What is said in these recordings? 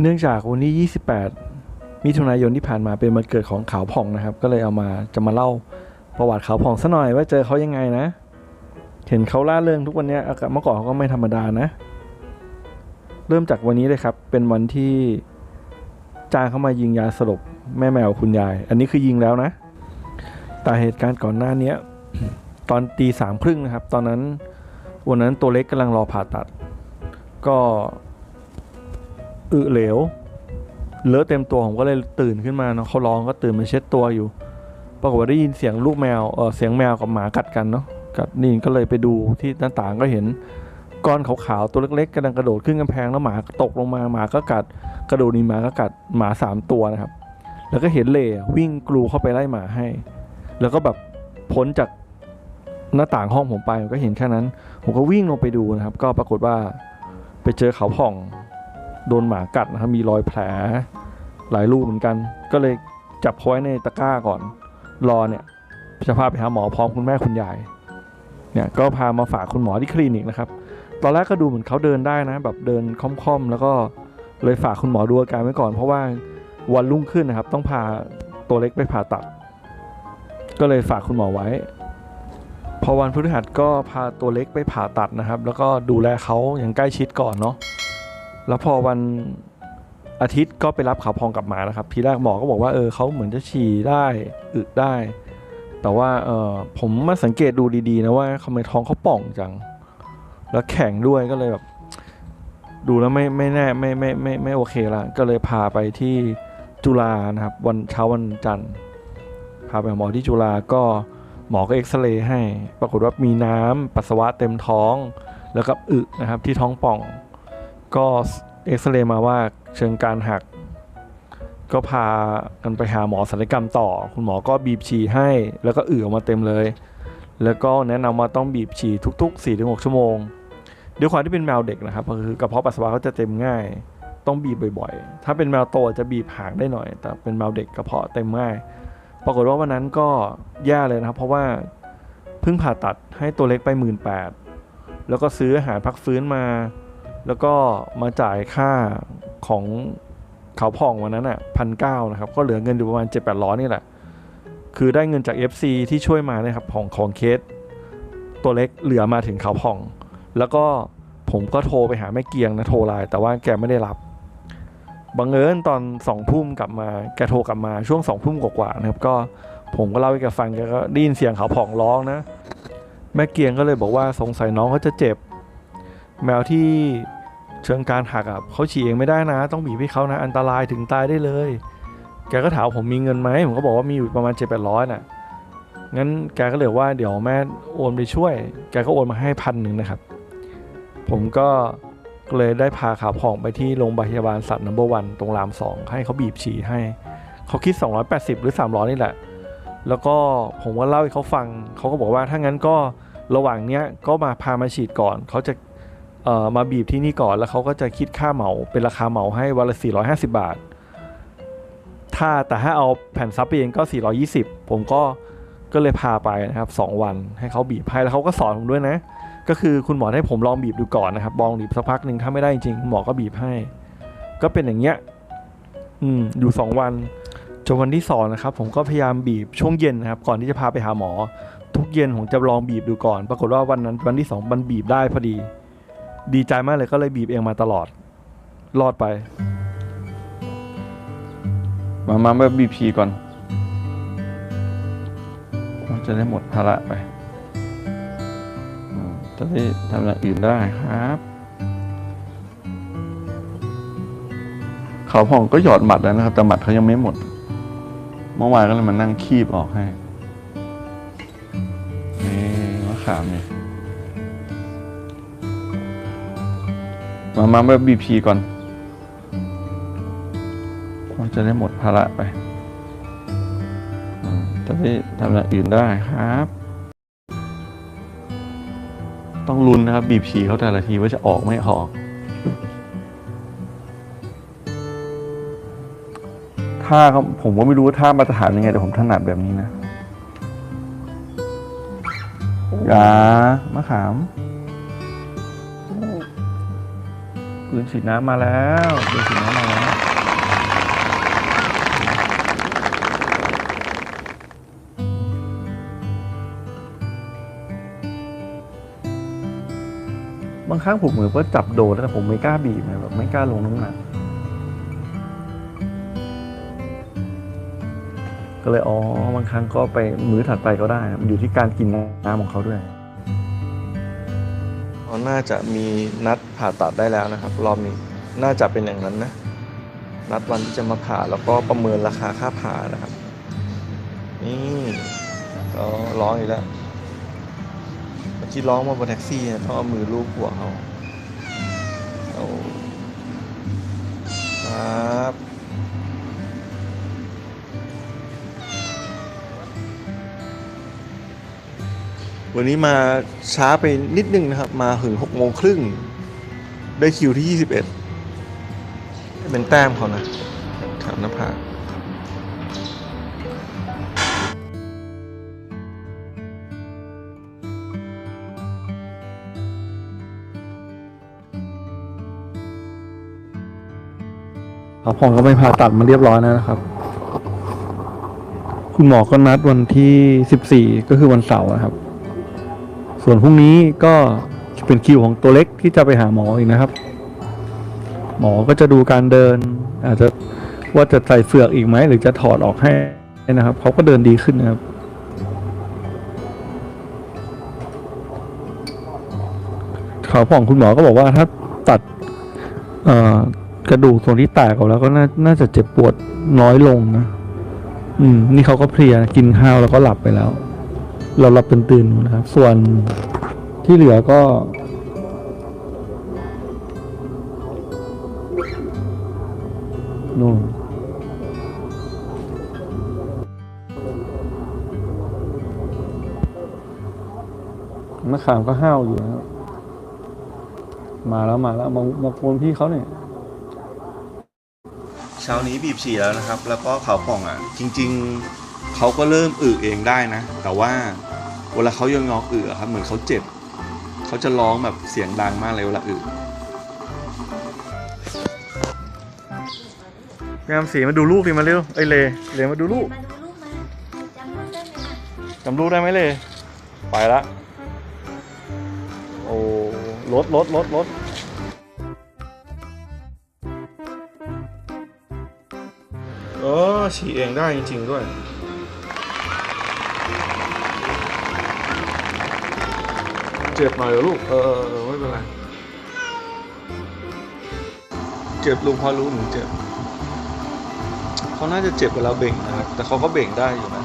เนื่องจากวันที่ 28 มิถุนายนที่ผ่านมาเป็นวันเกิดของขาวผ่องนะครับ ก็เลยเอามาจะมาเล่าประวัติขาวผ่องซะหน่อยว่าเจอเขายังไงนะ เห็นเขาล่าเริงทุกวันนี้อากาศเมื่อก่อนเขาก็ไม่ธรรมดานะ เริ่มจากวันนี้เลยครับ เป็นวันที่จ้างเขามายิงยาสลบแม่แมวคุณยาย อันนี้คือยิงแล้วนะ แต่เหตุการณ์ก่อนหน้านี้ตอนตีสามครึ่งนะครับ ตอนนั้นวันนั้นตัวเล็กกำลังรอผ่าตัด ก็ อึเหลว เลอะเต็มตัวผมก็เลยตื่นขึ้นมาเนาะเขาร้องก็ตื่นมาเช็ดตัวอยู่ ปรากฏว่าได้ยินเสียงลูกแมวเออเสียงแมวกับหมากัดกันเนาะกัดนี่ก็เลยไปดูที่หน้าต่างก็เห็นก้อนขาวๆตัวเล็กๆกำลังกระโดดขึ้นกำแพงแล้วหมาตกลงมาหมาก็กัด กระโดดนีหมาก็กัดหมาสามตัวนะครับ แล้วก็เห็นเล่วิ่งกลูเข้าไปไล่หมาให้ แล้วก็แบบพ้นจากหน้าต่างห้องผมไปผมก็เห็นแค่นั้น ผมก็วิ่งลงไปดูนะครับ ก็ปรากฏว่าไปเจอเขาผ่อง โดนหมากัดนะครับมีรอยแผลหลายรูเหมือนกัน ก็เลยจับเขาไว้ในตะกร้าก่อน รอเนี่ยจะพาไปหาหมอพร้อมคุณแม่คุณยายเนี่ยก็พามาฝากคุณหมอที่คลินิกนะครับ ตอนแรกก็ดูเหมือนเขาเดินได้นะ แบบเดินค่อมๆ แล้วก็เลยฝากคุณหมอดูอาการไว้ก่อน เพราะว่าวันรุ่งขึ้นนะครับ ต้องพาตัวเล็กไปผ่าตัด ก็เลยฝากคุณหมอไว้ พอวันพฤหัสก็พาตัวเล็กไปผ่าตัดนะครับ แล้วก็ดูแลเขาอย่างใกล้ชิดก่อนเนาะ แล้วพอวันอาทิตย์ก็ไปรับเขาพองกลับมานะครับ ทีแรกหมอก็บอกว่าเออเขาเหมือนจะฉี่ได้อึได้ แต่ว่าเออผมมาสังเกตดูดีๆนะว่าทำไมท้องเขาป่องจัง แล้วแข็งด้วยก็เลยแบบดูแล้วไม่ไม่แน่ไม่ไม่ไม่ไม่โอเคละก็เลยพาไปที่จุฬานะครับ วันเช้าวันจันทร์พาไปหาหมอที่จุฬาก็หมอก็เอ็กซเรย์ให้ ปรากฏว่ามีน้ำปัสสาวะเต็มท้อง แล้วก็อึนะครับที่ท้องป่อง ก็เอ็กซเรย์มาว่าเชิงการหัก ก็พากันไปหาหมอศัลยกรรมต่อ คุณหมอก็บีบฉี่ให้ แล้วก็อึอออกมาเต็มเลย แล้วก็แนะนำว่าต้องบีบฉี่ทุก ๆ 4-6 ชั่วโมงด้วยความที่เป็นแมวเด็กนะครับก็คือกระเพาะปัสสาวะเขาจะเต็มง่าย ต้องบีบบ่อยๆ ถ้าเป็นแมวโตจะบีบหางได้หน่อย แต่เป็นแมวเด็กกระเพาะเต็มง่าย ปรากฏว่าวันนั้นก็แย่เลยนะครับ เพราะว่าเพิ่งผ่าตัดให้ตัวเล็กไปหมื่นแปดแล้วก็ซื้ออาหารพักฟื้นมา แล้วก็มาจ่ายค่าของเขาพองวันนั้นอะพันเก้านะครับ ก็เหลือเงินอยู่ประมาณเจ็ดแปดร้อยนี่แหละ คือได้เงินจาก FC ที่ช่วยมานะครับของของเคส ตัวเล็กเหลือมาถึงเขาพอง แล้วก็ผมก็โทรไปหาแม่เกียงนะโทรไลน์แต่ว่าแกไม่ได้รับบังเอิญตอนสองทุ่มกลับมาแกโทรกลับมาช่วงสองทุ่มกว่าๆนะครับก็ผมก็เล่าให้แกฟังแกก็ได้ยินเสียงเขาผ่องร้องนะ แม่เกียงก็เลยบอกว่าสงสัยน้องเขาจะเจ็บ แมวที่ เชิงการหักอะเขาฉี่เองไม่ได้นะ ต้องบีบให้เขานะ อันตรายถึงตายได้เลย แกก็ถามผมมีเงินไหมผมก็บอกว่ามีอยู่ประมาณเจ็ดแปดร้อยน่ะงั้นแกก็เลยว่าเดี๋ยวแม่โอนไปช่วย แกก็โอนมาให้พันหนึ่งนะครับ ผมก็เลยได้พาขาผ่องไปที่โรงพยาบาลสัตว์นัมเบอร์วันตรงรามสองให้เขาบีบฉี่ให้ เขาคิด 280 หรือ 300 นี่แหละ แล้วก็ผมก็เล่าให้เขาฟัง เขาก็บอกว่าถ้างั้นก็ระหว่างเนี้ยก็มาพามาฉีดก่อน เขาจะ มาบีบที่นี่ก่อนแล้วเขาก็จะคิดค่าเหมาเป็นราคาเหมาให้วันละ450 บาท ถ้าแต่ถ้าเอาแผ่นซับไปเองก็ 420 ผมก็ก็เลยพาไปนะครับ 2 วันให้เขาบีบให้แล้วเขาก็สอนผมด้วยนะ ก็คือคุณหมอให้ผมลองบีบดูก่อนนะครับลองบีบสักพักหนึ่งถ้าไม่ได้จริงๆคุณหมอก็บีบให้ ก็เป็นอย่างเงี้ยอืมอยู่สองวันจนวันที่สองนะครับผมก็พยายามบีบช่วงเย็นนะครับ ก่อนที่จะพาไปหาหมอ ทุกเย็นผมจะลองบีบดูก่อน ปรากฏว่าวันนั้นวันที่สองมันบีบได้พอดี ดีใจมากเลยก็เลยบีบเองมาตลอด รอดไป มามามาบีบพีก่อนจะได้หมดภาระไปอืมจะได้ทำอย่างอื่นได้ครับ เขาพองก็หยอดหมัดแล้วนะครับ แต่หมัดเขายังไม่หมด เมื่อวานก็เลยมานั่งคีบออกให้นี่มะขามนี่ย มามามาบีพีก่อนจะได้หมดภาระไปจะได้ทำอย่างอื่นได้ครับ ต้องลุ้นนะครับ บีบปีเขาแต่ละทีว่าจะออกไม่ออกท่าเขาผมก็ไม่รู้ว่าท่ามาตรฐานยังไงแต่ผมถนัดแบบนี้นะยามะขาม ปืนฉีดน้ำมาแล้วปืนฉีดน้ำมาแล้ว บางครั้งผมเหมือนว่าจับโดดแต่ผมไม่กล้าบีบนะแบบไม่กล้าลงน้ำหนัก ก็เลยอ๋อบางครั้งก็ไปมื้อถัดไปก็ได้ มันอยู่ที่การกินน้ำของเขาด้วย น่าจะมีนัดผ่าตัดได้แล้วนะครับ รอบนี้น่าจะเป็นอย่างนั้นนะ นัดวันที่จะมาผ่าแล้วก็ประเมินราคาค่าผ่านะครับ นี่ก็ร้องอีกแล้วเมื่อกี้ร้องมาบนแท็กซี่เนี่ยต้องเอามือลูบหัวเขาเอาครับ วันนี้มาช้าไปนิดนึงนะครับ มาถึงหกโมงครึ่ง ได้คิวที่21เป็นแต้มเขานะถามหน้าผากเขาพองก็ไปผ่าตัดมาเรียบร้อยแล้วนะครับ คุณหมอก็นัดวันที่ 14 ก็คือวันเสาร์นะครับ ส่วนพรุ่งนี้ก็เป็นคิวของตัวเล็กที่จะไปหาหมออีกนะครับ หมอก็จะดูการเดิน อาจจะว่าจะใส่เฟือกอีกไหมหรือจะถอดออกให้นะครับเขาก็เดินดีขึ้นนะครับเขาผ่องคุณหมอก็บอกว่าถ้าตัดกระดูกส่วนที่แตกออกแล้วก็น่านาจะเจ็บปวดน้อยลงนะ อืม นี่เขาก็เพลียกินข้าวแล้วก็หลับไปแล้ว เราหลับตื่นตื่นนะครับ ส่วนที่เหลือก็ นู่นมะขามก็ห้าวอยู่นะครับมาแล้วมาแล้วมามาโกนพี่เขาเนี่ยเช้านี้บีบฉี่แล้วนะครับ แล้วก็เขาป่องอะ จริง ๆ เขาก็เริ่มอึเองได้นะ แต่ว่าเวลาเขายังงอกอึอะครับเหมือนเขาเจ็บเขาจะร้องแบบเสียงดังมากเลยเวลาอึงามสีมาดูลูกดิมาเร็วไอ้ยเลเลมาดูลูกมาดูลูกมาจำลูกได้ไหมล่ะจำลูกได้ไหมเลไปละโอ้รถรถรถรถเออฉี่เองได้จริง ๆ ด้วย เจ็บหน่อยเหรอลูก เออเออไม่เป็นไร เจ็บลุงพอรู้หนูเจ็บ เขาน่าจะเจ็บเวลาเบ่งนะครับ แต่เขาก็เบ่งได้อยู่นะ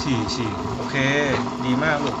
ฉี่ฉี่โอเค ดีมากลูก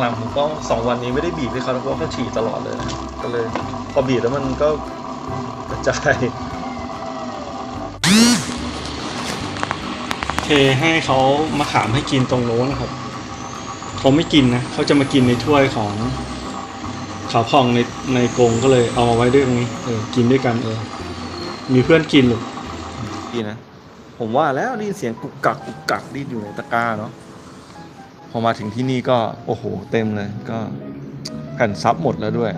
หลังๆผมก็สองวันนี้ไม่ได้บีบให้เขาแล้วเพราะเขาฉี่ตลอดเลยนะ ก็เลย พอบีบแล้วมันก็กระจายเทให้เขามาขามให้กินตรงโน้นนะครับ เขาไม่กินนะเขาจะมากินในถ้วยของขาวพองในในกรงก็เลยเอามาไว้ด้วยตรงนี้เออกินด้วยกันเออ มีเพื่อนกินหรือดีนะ ผมว่าแล้วได้ยินเสียงกุกกักกุกกักดิ้นอยู่ในตะกร้าเนาะพอมาถึงที่นี่ก็โอ้โหเต็มเลย ก็แผ่นซับหมดแล้วด้วย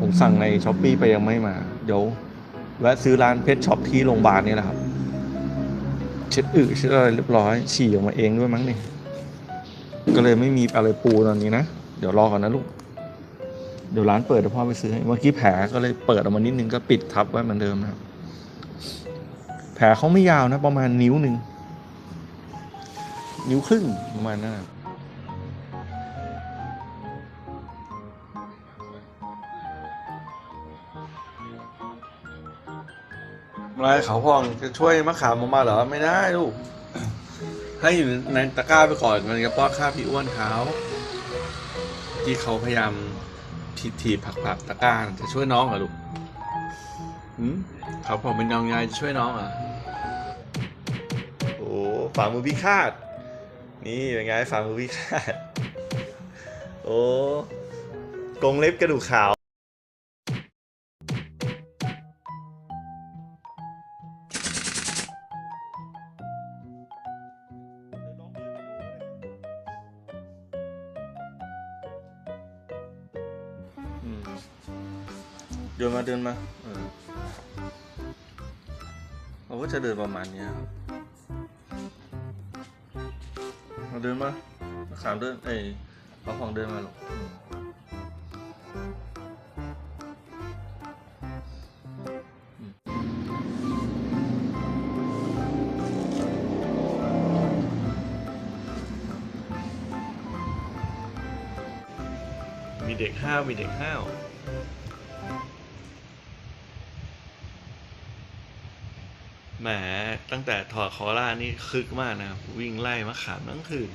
ผมสั่งในช้อปปีไปยังไม่มา เดี๋ยวแวะซื้อร้านเพชรช็อปที่โรงพยาบาลนี่แหละครับ เช็ดอึเช็ดอะไรเรียบร้อยฉี่ออกมาเองด้วยมั้งเนี่ย ก็เลยไม่มีอะไรปูตอนนี้นะ เดี๋ยวรอก่อนนะลูก เดี๋ยวร้านเปิดเดี๋ยวพ่อไปซื้อให้เมื่อกี้แผลก็เลยเปิดออกมานิดนึงก็ปิดทับไว้เหมือนเดิมนะ แผลเขาไม่ยาวนะ ประมาณนิ้วหนึ่ง นิ้วครึ่งประมาณนั้นนะอะไรเขาพองจะช่วยมะขามออกมาเหรอ ไม่ได้ลูก ให้อยู่ในตะกร้าไปก่อนมันจะป้อนข้าวพี่อ้วนเขาที่เขาพยายามถีบถีผักผักตะกร้าจะช่วยน้องเหรอลูกหืมเขาผมเป็นน้องยายจะช่วยน้องเหรอโอ้ฝ่ามือพิฆาตนี่เป็นไงฝ่ามือพิฆาตโอ้กงเล็บกระดูกขาว นมาเดินมาเราก็จะเดินประมาณนี้ครับเราเดินมาขามเดินเอ้ยเขาของเดินมาหรอกมมีเด็กห้าวมีเด็กห้าว แหมตั้งแต่ถอดคอร่านี่คึกมากนะครับ วิ่งไล่มะขามทั้งคืน